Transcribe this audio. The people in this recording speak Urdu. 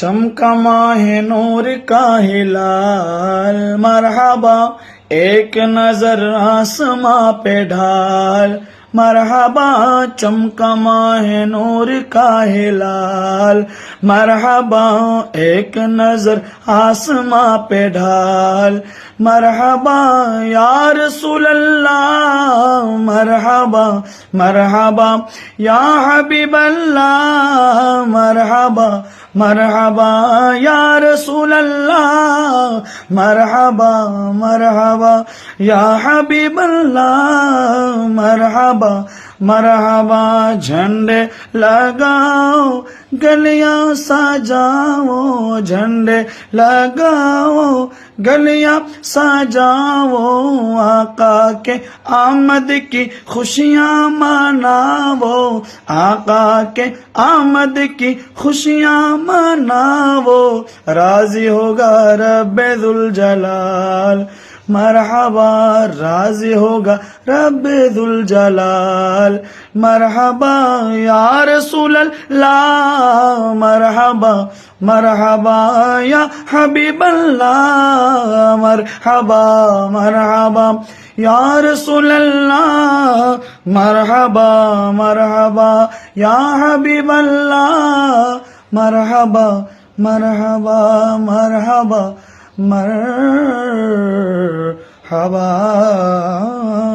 چمکا ماہ نور کا ہلال مرحبا، ایک نظر آسماں پہ ڈھال۔ مرحبا چمکا ماہ نور کا ہلال مرحبا، ایک نظر آسماں پہ ڈھال۔ مرحبا، یا رسول اللہ مرحبا مرحبا يا حبيب الله مرحبا مرحبا يا رسول الله. مرحبا مرحبا، یا حبیب اللہ، مرحبا مرحبا، جھنڈے لگاؤ، گلیاں سجاؤ، جھنڈے لگاؤ، گلیاں سجاؤ، آقا کے آمد کی خوشیاں مناؤ آقا کے آمد کی خوشیاں مناو راضی ہوگا رب ذوالجلال۔ مرحبا، راضی ہوگا رب ذوالجلال۔ مرحبا، یا رسول اللہ مرحبا مرحبا، یا حبیب اللہ مرحبا مرحبا، یا رسول اللہ مرحبا مرحبا، یا حبیب اللہ مرحبا مرحبا مرحبا مرحبا